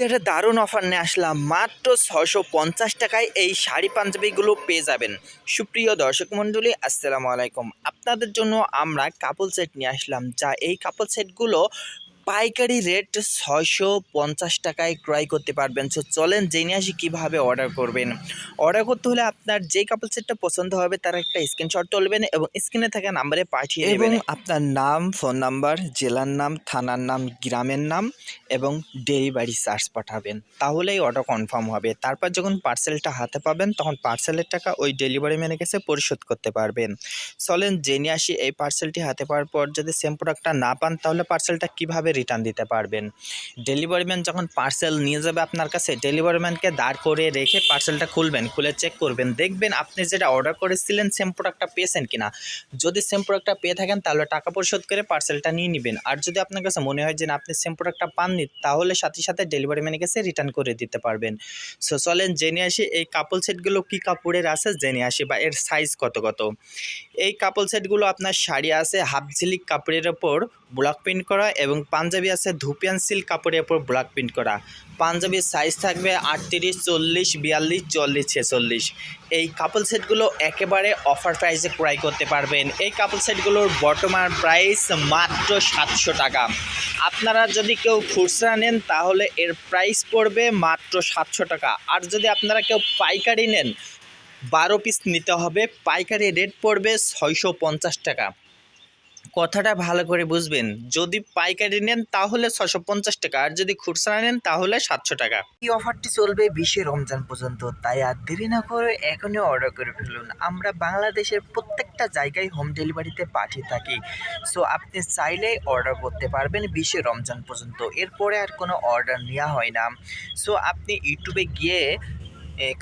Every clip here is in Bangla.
একটা দারুণ অফার নিয়ে আসলাম। মাত্র ছশো পঞ্চাশ টাকায় এই শাড়ি পাঞ্জাবিগুলো পেয়ে যাবেন। সুপ্রিয় দর্শক মন্ডলী আসসালামু আলাইকুম। আপনাদের জন্য আমরা কাপল সেট নিয়ে আসলাম, যা এই কাপল সেটগুলো পাইকারি রেট ছয়শো পঞ্চাশ টাকায় ক্রয় করতে পারবেন। সো চলেন জেনে আসি কীভাবে অর্ডার করবেন। অর্ডার করতে হলে আপনার যে কাপল সেটটা পছন্দ হবে, তার একটা স্ক্রিনশট তুলবেন এবং স্ক্রিনে থাকা নাম্বারে পাঠিয়ে দেবেন। আপনার নাম ফোন নাম্বার জেলার নাম, থানার নাম, গ্রামের নাম এবং ডেলিভারি চার্জ পাঠাবেন। তাহলেই অর্ডার কনফার্ম হবে। তারপর যখন পার্সেলটা হাতে পাবেন, তখন পার্সেলের টাকা ওই ডেলিভারি ম্যানের কাছে পরিশোধ করতে পারবেন। চলেন জেনে আসি এই পার্সেলটি হাতে পাওয়ার পর যদি সেম প্রোডাক্টটা না পান, তাহলে পার্সেলটা কীভাবে রিটার্ন দিতে পারবেন। ডেলিভারি ম্যান যখন পার্সেল নিয়ে যাবে আপনার কাছে ডেলিভারি ম্যানকে দাঁড় করে রেখে পার্সেলটা খুলবেন, খুলে চেক করবেন। দেখবেন আপনি যেটা অর্ডার করেছিলেন সেম প্রোডাক্টটা পেয়েছেন কিনা। যদি সেম প্রোডাক্টটা পেয়ে থাকেন, তাহলে টাকা পরিশোধ করে পার্সেলটা নিয়ে নেবেন। আর যদি আপনার কাছে মনে হয় যে আপনি সেম প্রোডাক্টটা পাননি, তাহলে সাথে সাথে ডেলিভারি ম্যানের কাছে রিটার্ন করে দিতে পারবেন। সো চলেন জেনে আসি এই কাপল সেটগুলো কী কাপড়ের আছে, জেনে আসি বা এর সাইজ কত কত। এই কাপল সেটগুলো আপনার শাড়ি আছে হাফ ঝিলিক কাপড়ের ওপর ব্লক প্রিন্ট করা এবং পাঞ্জাবি আছে ধুপিয়ান সিল্ক কাপড়ের ওপর ব্লক প্রিন্ট করা। পাঞ্জাবির সাইজ থাকবে আটত্রিশ, চল্লিশ, বিয়াল্লিশ, চল্লিশ, ছেচল্লিশ। এই কাপল সেটগুলো একেবারে অফার প্রাইসে ক্রয় করতে পারবেন। এই কাপল সেটগুলোর বর্তমান প্রাইস মাত্র সাতশো টাকা। আপনারা যদি কেউ খুচরা নেন, তাহলে এর প্রাইস পড়বে মাত্র সাতশো টাকা। আর যদি আপনারা কেউ পাইকারি নেন, বারো পিস নিতে হবে। পাইকারি রেট পড়বে ছয়শো পঞ্চাশ টাকা। কথাটা ভালো করে বুঝবেন। যদি পাইকারি নেন তাহলে ছশো পঞ্চাশ টাকা, আর যদি খুচরা নেন তাহলে সাতশো টাকা। এই অফারটি চলবে বিশে রমজান পর্যন্ত, তাই আর দেরি না করে এখনই অর্ডার করে ফেলুন। আমরা বাংলাদেশের প্রত্যেকটা জায়গায় হোম ডেলিভারিতে পাঠিয়ে থাকি। সো আপনি চাইলেই অর্ডার করতে পারবেন বিশে রমজান পর্যন্ত। এরপরে আর কোনো অর্ডার নেওয়া হয় না। সো আপনি ইউটিউবে গিয়ে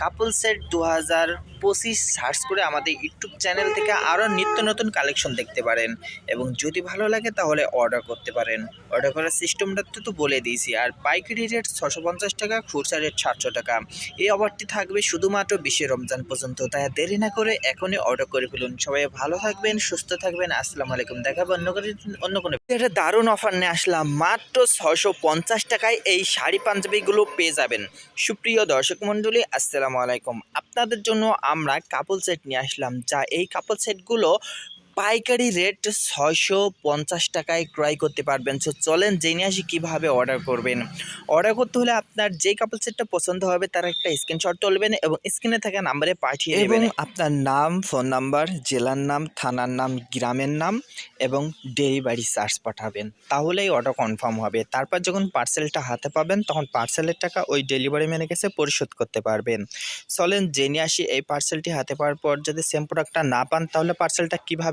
কাপল সেট দু হাজার পঁচিশ সার্চ করে আমাদের ইউটিউব চ্যানেল থেকে আরও নিত্য নতুন কালেকশন দেখতে পারেন এবং যদি ভালো লাগে তাহলে অর্ডার করতে পারেন। অর্ডার করার সিস্টেমটা তো বলে দিয়েছি। আর পাইকারি রেট ছশো পঞ্চাশ টাকা, খুচরা রেট সাতশো টাকা। এই অফারটি থাকবে শুধুমাত্র বিশে রমজান পর্যন্ত। তাই দেরি না করে এখনই অর্ডার করে ফেলুন। সবাই ভালো থাকবেন, সুস্থ থাকবেন। আসসালামু আলাইকুম। দেখাবো অন্য কোনো অন্য কোনো একটা দারুণ অফার নিয়ে আসলাম। মাত্র ছশো পঞ্চাশ টাকায় এই শাড়ি পাঞ্জাবিগুলো পেয়ে যাবেন। সুপ্রিয় দর্শক মণ্ডলী, আসসালামু আলাইকুম। আপনাদের জন্য আমরা কাপল সেট নিয়ে আসলাম। যা এই কাপল সেটগুলো পাইকারি রেট ছয়শো পঞ্চাশ টাকায় ক্রয় করতে পারবেন। সো চলেন জেনে আসি কীভাবে অর্ডার করবেন। অর্ডার করতে হলে আপনার যে কাপল সেটটা পছন্দ হবে, তার একটা স্ক্রিনশট তুলবেন এবং স্ক্রিনে থাকা নাম্বারে পাঠিয়ে দেবেন। আপনার নাম ফোন নাম্বার জেলার নাম, থানার নাম, গ্রামের নাম এবং ডেলিভারি চার্জ পাঠাবেন। তাহলেই অর্ডার কনফার্ম হবে। তারপর যখন পার্সেলটা হাতে পাবেন, তখন পার্সেলের টাকা ওই ডেলিভারি ম্যানের কাছে পরিশোধ করতে পারবেন। চলেন জেনে আসি এই পার্সেলটি হাতে পাওয়ার পর যদি সেম প্রোডাক্টটা না পান, তাহলে পার্সেলটা কীভাবে